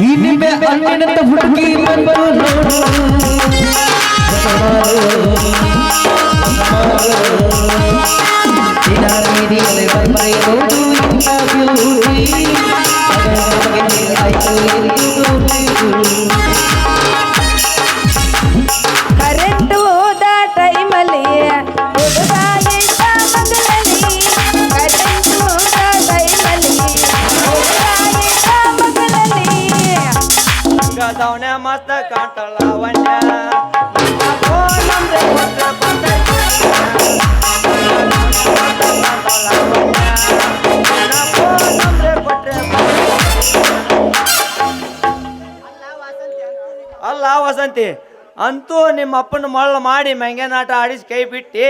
ಈ ನಿಮ್ಮೆ ಅಣ್ಣಿನಂತ ಹುಡುಗಿ ಬಂದು ನೋಡು. ಅಲ್ಲ ವಸಂತಿ ಅಂತೂ ನಿಮ್ಮ ಅಪ್ಪನ ಮಳ್ಳ ಮಾಡಿ ಮೆಂಗನಾಟ ಆಡಿಸಿ ಕೈ ಬಿಟ್ಟು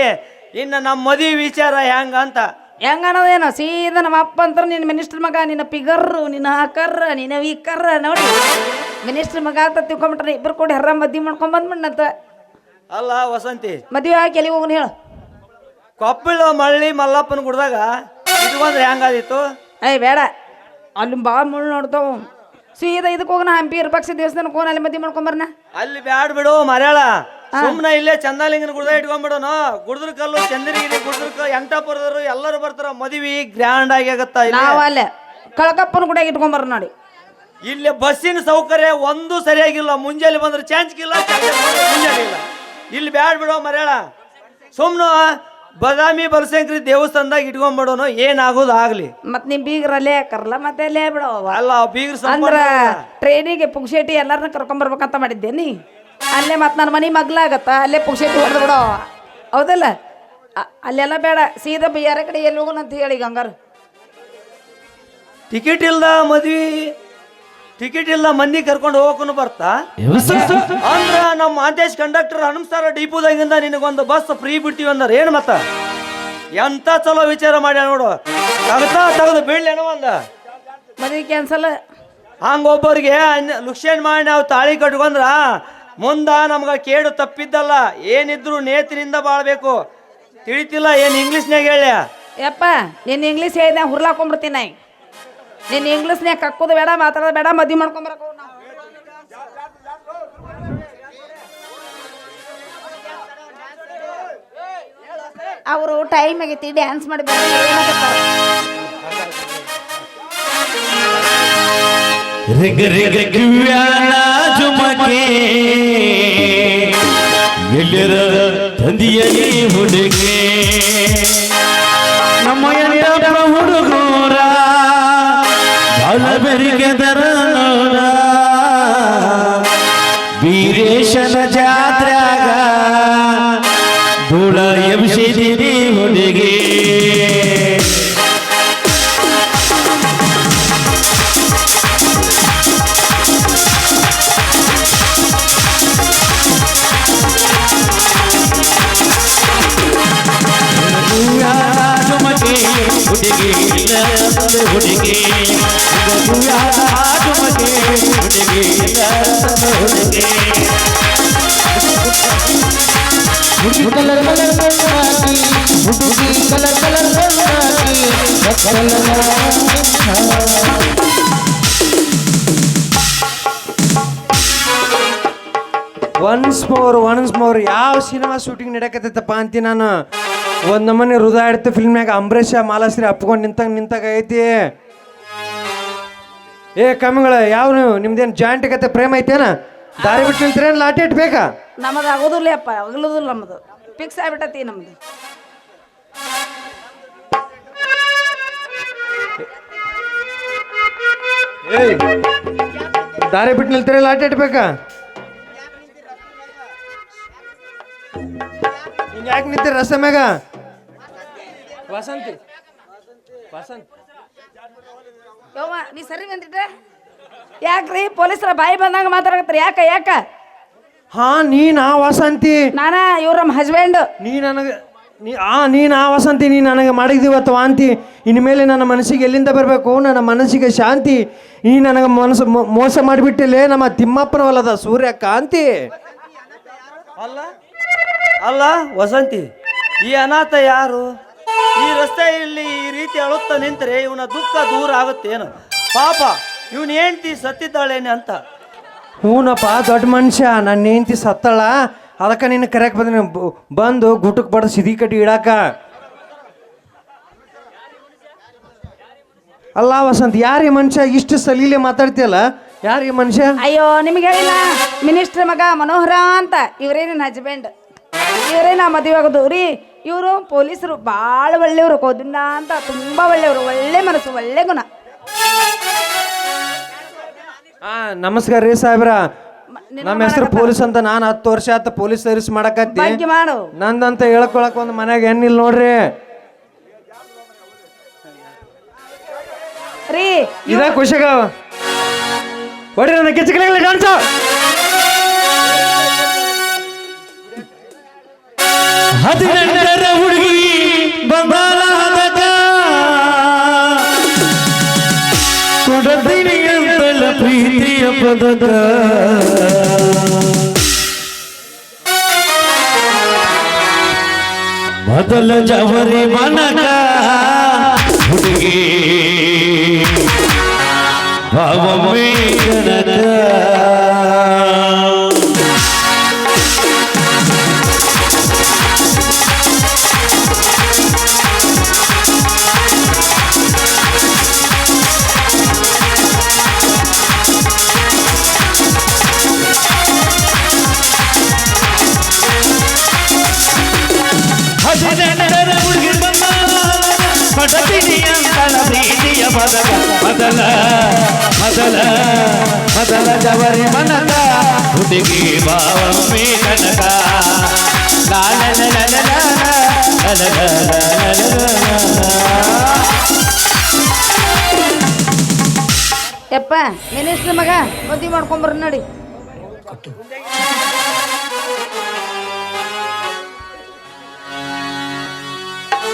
ಇನ್ನು ನಮ್ಮ ಮದುವೆ ವಿಚಾರ ಹೆಂಗ ಅಂತ. ಹೆಂಗ ಅನ್ನೋದೇನು? ಸೀದಾ ನಮ್ಮ ಅಪ್ಪ ಅಂತಾರೆ ನಿನ್ನ ಮಿನಿಸ್ಟರ್ ಮಗ ನಿನ್ನ ಪಿಗರ್ರು ನಿನ್ನ ಹಾಕರ್ರ ನಿನ್ನ ವೀಕರ್ರ ನೋಡಿ. ಮಿನಿಸ್ಟರ್ ಮಗ ಅಂತ ತಿಳ್ಕೊಂಬಿಟ್ರೆ ಇಬ್ಬರು ಕೂಡಿ ಹರ್ರ ಮದ್ವಿ ಮಾಡ್ಕೊಂಡ್ ಬಂದ್ಬಿಡ್ನಂತ. ಅಲ್ಲ ವಸಂತಿ. ಮದುವೆ ಹಾಕಿ ಎಲ್ಲಿ ಹೋಗ್ನ ಹೇಳು. ಕೊಪ್ಪಳ ಮಳ್ಳಿ ಮಲ್ಲಪ್ಪನ ಗುಡ್ದಾಗ ಬಂದ್ರೆ ಹೆಂಗಾದಿತ್ತು ಏಯ್ ಬೇಡ. ಅಲ್ಲಿ ಬಾ ಮುಳ್ಳು ನೋಡ್ತಾವು ಸೀದಾ ಇದಕ್ಕೆ ಹೋಗೋಣ ಹಂಪಿ ಇರ್ಪಕ್ಷ ದೇವಸ್ಥಾನಕ್ಕೆ ಹೋಗೋಣ ಅಲ್ಲಿ ಮದ್ವೆ ಮಾಡ್ಕೊಂಬರ್ನ ಅಲ್ಲಿ ಬ್ಯಾಡ್ ಬಿಡು ಮರ್ಯಾಳ. ಸುಮ್ಮನೆ ಇಲ್ಲೇ ಚಂದಾಲಿಂಗನ ಗುಡ್ದ ಇಟ್ಕೊಂಡ್ಬಿಡೋ ಗುಡ್ದ್ರ ಕಲ್ಲು ಚಂದ್ರಗಿರಿ ಗುಡ್ದ್ರ ಕಲ್ಲು ಎಂಟಪುರದವರು ಎಲ್ಲರೂ ಬರ್ತಾರ. ಮದುವೆ ಗ್ರ್ಯಾಂಡ್ ಆಗಿ ಆಗತ್ತ ಇಲ್ಲಿ? ನಾವು ಅಲ್ಲೇ. ಕಳಕಪ್ಪನ ಗುಡ ಇಟ್ಕೊಂಬರ್ ನೋಡಿ. ಇಲ್ಲಿ ಬಸ್ಸಿನ ಸೌಕರ್ಯ ಒಂದು ಸರಿಯಾಗಿಲ್ಲ. ಮುಂಜಾನೆ ಬಂದ್ರೆ ಚಾನ್ಸ್ಗಿಲ್ಲ ಮುಂಜಾನೆ ಇಲ್ಲ. ಇಲ್ಲಿ ಬ್ಯಾಡ್ ಬಿಡೋ ಮರ್ಯಾಳ. ಸುಮ್ಮನೆ ಬದಾಮಿ ಬಲಶಂಕರಿ ದೇವಸ್ಥಾನದಾಗ ಇಟ್ಕೊಂಡ್ಬಿಡೋನು ಏನಾಗೋದು ಆಗ್ಲಿ. ಮತ್ ನಿಮ್ ಬೀಗ್ರ ಅಲ್ಲೇ ಹಾಕರಲ್ಲ ಮತ್ತೆ ಅಲ್ಲೇ ಬಿಡೋ ಅಲ್ಲ ಬೀಗ್ರ ಅಂದ್ರ ಟ್ರೈನಿಗೆ ಪುಕ್ಷೇಟಿ ಎಲ್ಲಾರನ್ನ ಕರ್ಕೊಂಬರ್ಬೇಕಂತ ಮಾಡಿದ್ದೇನಿ ಅಲ್ಲೇ ಮತ್ ನನ್ನ ಮನೆ ಮಗ್ಲಾಗತ್ತ ಅಲ್ಲೇ ಪುಕ್ಷೇಟಿ ಹೊಡೆದು ಬಿಡೋ ಹೌದಲ್ಲ? ಅಲ್ಲೆಲ್ಲ ಬೇಡ ಸೀದಾ ಬಿಯಾರ ಕಡೆ ಎಲ್ಲಿ ಹೋಗೋಣ ಅಂತ ಹೇಳಿ ಗಂಗಾರ. ಟಿಕೆಟ್ ಇಲ್ದ ಮದ್ವಿ ಟಿಕೆಟ್ ಇಲ್ಲ ಮಂದಿ ಕರ್ಕೊಂಡು ಹೋಗಕ್ಕೂ ಬರ್ತಾ? ಅಂದ್ರ ನಮ್ಮ ಮಾಂತೇಶ್ ಕಂಡಕ್ಟರ್ ಹನುಮಸ್ತಾರ ಡಿಪೋದಾಗಿಂದ ನಿನಗೊಂದು ಬಸ್ ಫ್ರೀ ಬಿಡ್ತೀವಿ ಅಂದ್ರೆ ಏನ್ ಮತ್ತ? ಎಂತ ಚಲೋ ವಿಚಾರ ಮಾಡ್ಯ ನೋಡು. ತಗತಾ ತಗದು ಬೀಳ್ಲೇನೋ ಒಂದ. ಮದುವೆ ಕ್ಯಾನ್ಸಲ್ ಹಂಗ ಒಬ್ಬರಿಗೆ ಲುಕ್ಷೇನ್ ಮಾಡಿ ನಾವು ತಾಳಿ ಕಟ್ಕೊಂಡ್ರ? ಮುಂದ ನಮ್ಗ ಕೇಡು ತಪ್ಪಿದ್ದಲ್ಲ ಏನಿದ್ರು ನೇತಿನಿಂದ ಬಾಳ್ಬೇಕು. ತಿಳಿತಿಲ್ಲ ಏನ್ ಇಂಗ್ಲಿಷ್ನ್ಯಾಗ ಹೇಳ್ಯ? ಯಪ್ಪ ನಿನ್ನ ಇಂಗ್ಲೀಷ್ ಹೇಳಿದ ಹುರ್ಲಾಕೊಂಡ್ಬಿಡ್ತೀನಿ ನಾ ಇಂಗ್ಲಿಷ್ ನೇ ಇಂಗ್ಲೀಷ್ನ್ಯಾಗ ಕಕ್ಕೋದು ಬೇಡ, ಮಾತಾಡೋದು ಬೇಡ, ಮದ್ವೆ ಮಾಡ್ಕೊಂಬರಕ ಅವರು ಟೈಮ್ ಆಗೈತಿ ಡ್ಯಾನ್ಸ್ ಮಾಡಬೇಕು ರಿಗ ರಿಗ ಜುಮಕೆ. ಎಲ್ಲರ ತಂದಿಯಲಿ ಹುಡುಗೆ. ನಮ್ಮ ಎಂಟಪ್ಪ ಹುಡುಗೂರ ಬಾಳ ಬೆರಿಗೆದರ ನೋಡ ವೀರೇಶನ ಜಾತ್ರ್ಯಾಗ ಧೂಳ ಎಬ್ಸಿದಿನಿ ಹುಡುಗಿ ಹುಡುಗಿ ಹುಡುಗಿ ಒನ್ಸ್ ಮೋರ್ ಒನ್ಸ್ ಮೋರ್ ಯಾವ ಸಿನಿಮಾ ಶೂಟಿಂಗ್ ನಡಕತ್ತೈತಪ್ಪ ಅಂತಿ ನಾನು? ಒಂದ್ ನಮನೆ ಹೃದಯ ಇಡ್ತು ಫಿಲ್ಮ್ನಾಗ ಅಂಬರೀಷ, ಮಾಲಾಶ್ರೀ ಅಪ್ಕೊಂಡು ನಿಂತಾಗ ನಿಂತಾಗ ಐತಿ ಏ ಕಮ್ಮಿಗಳ ಯಾವ ನೀವು? ನಿಮ್ದೇನು ಜಾಯಿಂಟ್ ಕತೆ ಪ್ರೇಮ ಐತೇನ? ದಾರಿ ಬಿಟ್ಟು ನಿಂತ್ರೇನು? ಲಾಟಿ ಇಟ್ಬೇಕಾ? ನಮ್ಮದು ಆಗೋದಿಲ್ಲ ಅಪ್ಪ ಆಗಲೋದಿಲ್ಲ ನಮ್ಮದು. ಫಿಕ್ಸ್ ಆಗ್ಬಿಟ್ಟತಿ ನಮ್ದು. ಏಯ್ ದಾರಿ ಬಿಟ್ಟು ನಿಲ್ತೀರ ಲಾಟಿ ಇಟ್ಬೇಕಾ? ಹಿಂಗ ಯಾಕೆ ನಿಂತೀರಿ ರಸ್ತೆ ಮ್ಯಾಗ? ವಸಂತಿ. ವಸಂತ್. ಯವ್ವ ನೀ ಸರಿ ಬಂದಿಟ್ರೆ ಯಾಕ್ರಿ ಪೊಲೀಸರ ಬಾಯಿ ಬಂದಂಗ ಮಾತಾಡಕತ್ರಿ ಯಾಕ ಯಾಕ? ಹಾ ನೀನ್ ಆ ವಸಂತಿ. ನಾನ ಇವ್ರ ನಮ್ಮ ಹಸ್ಬೆಂಡ್ ನೀ ನನಗೆ ನೀ ಆ ನೀನು ಆ ವಸಂತಿ ನೀ ನನಗೆ ಮಾಡಿದಿವತ್ತು ವಾಂತಿ. ಇನ್ಮೇಲೆ ನನ್ನ ಮನಸ್ಸಿಗೆ ಎಲ್ಲಿಂದ ಬರಬೇಕು? ನನ್ನ ಮನಸ್ಸಿಗೆ ಶಾಂತಿ. ನೀ ನನಗೆ ಮನಸ್ಸು ಮೊ- ಮೋಸ ಮಾಡಿಬಿಟ್ಟಿಲ್ಲೇ ನಮ್ಮ ತಿಮ್ಮಪ್ಪನ ಹೊಲದ ಸೂರ್ಯ ಕಾಂತಿ ಅಲ್ಲ? ಅಲ್ಲ ವಸಂತಿ ಈ ಅನಾಥ ಯಾರು? ಈ ರಸ್ತೆಯಲ್ಲಿ ಈ ರೀತಿ ಅಳುತ್ತಾ ನಿಂತರೆ ಇವನ ದುಃಖ ದೂರ ಆಗುತ್ತೇನು? ಪಾಪ ಇವನ್ ಹೆಂಡ್ತಿ ಸತ್ತಿದ್ದಾಳೇನೆ ಅಂತ? ಹ್ಞೂನಪ್ಪ ದೊಡ್ಡ ಮನುಷ್ಯ ನನ್ನ ಹೆಂಡ್ತಿ ಸತ್ತಳ. ಅದಕ್ಕೆ ನಿನ್ನ ಕರೆಯಕ್ಕೆ ಬಂದಿನಿ ಬಂದು ಗುಟಕ್ ಬಡ ಸಿದಿ ಕಟ್ಟಿ ಇಡಾಕ. ಅಲ್ಲ ವಸಂತ್ ಯಾರು ಈ ಮನುಷ್ಯ? ಇಷ್ಟು ಸಲೀಲೆ ಮಾತಾಡ್ತಿಯಲ್ಲ? ಯಾರು ಈ ಮನುಷ್ಯ? ಅಯ್ಯೋ ನಿಮ್ಗೆ ಹೇಳಿಲ್ಲ? ಮಿನಿಸ್ಟ್ರ್ ಮಗ ಮನೋಹರ ಅಂತ. ಇವರೇ ನನ್ನ ಹಸ್ಬೆಂಡ್ ಇವರೇ ನಾ ಮದುವೆ ಆಗೋದು. ರೀ ಇವರು ಪೊಲೀಸರು ಭಾಳ ಒಳ್ಳೆಯವರು ಕೋದಿಂದ ಅಂತ ತುಂಬ ಒಳ್ಳೆಯವರು. ಒಳ್ಳೆ ಮನಸ್ಸು ಒಳ್ಳೆ ಗುಣ. ಆ ನಮಸ್ಕಾರ ರೀ ಸಾಹೇಬ್ರ. ನಮ್ಮ ಹೆಸರು ಪೊಲೀಸ್ ಅಂತ ನಾನು ಹತ್ತು ವರ್ಷ ಆತ ಪೊಲೀಸ್ ಸರ್ವಿಸ್ ಮಾಡಕತ್ತಿ. ಮಾಡು. ನಂದಂತ ಹೇಳ್ಕೊಳಕ್ ಒಂದು ಮನ್ಯಾಗ ಹೆಣ್ಣಿಲ್ಲ ನೋಡ್ರಿ. ರೀ ಇದ ಖುಷಿಗ. ಹೊಡಿ ನನ್ನ ಕಿಚ್ಚಕಲಿಗಳ ಡಾನ್ಸ ಪದಕ ಮೊದಲ ಜವರಿ ಮನಕ ಹುಡುಗಿ. ಭಾವಮೇ ಮದಲ ಮೊದಲ ಮೊದಲ ಮೊದಲ ಜವರಿ ಮನಕ ಹುಡುಗಿ ಬಾವಮ್ಮಿ ಕನಕ ಲಾಲ ಲಲ ಲಲ ಲಲ ಲಲ ಲಲ ಯಪ್ಪ ಮಿನಿಸ್ಟ್ರ್ ಮಗ ಮದುವೆ ಮಾಡ್ಕೊಂಬರ್ ನಡಿ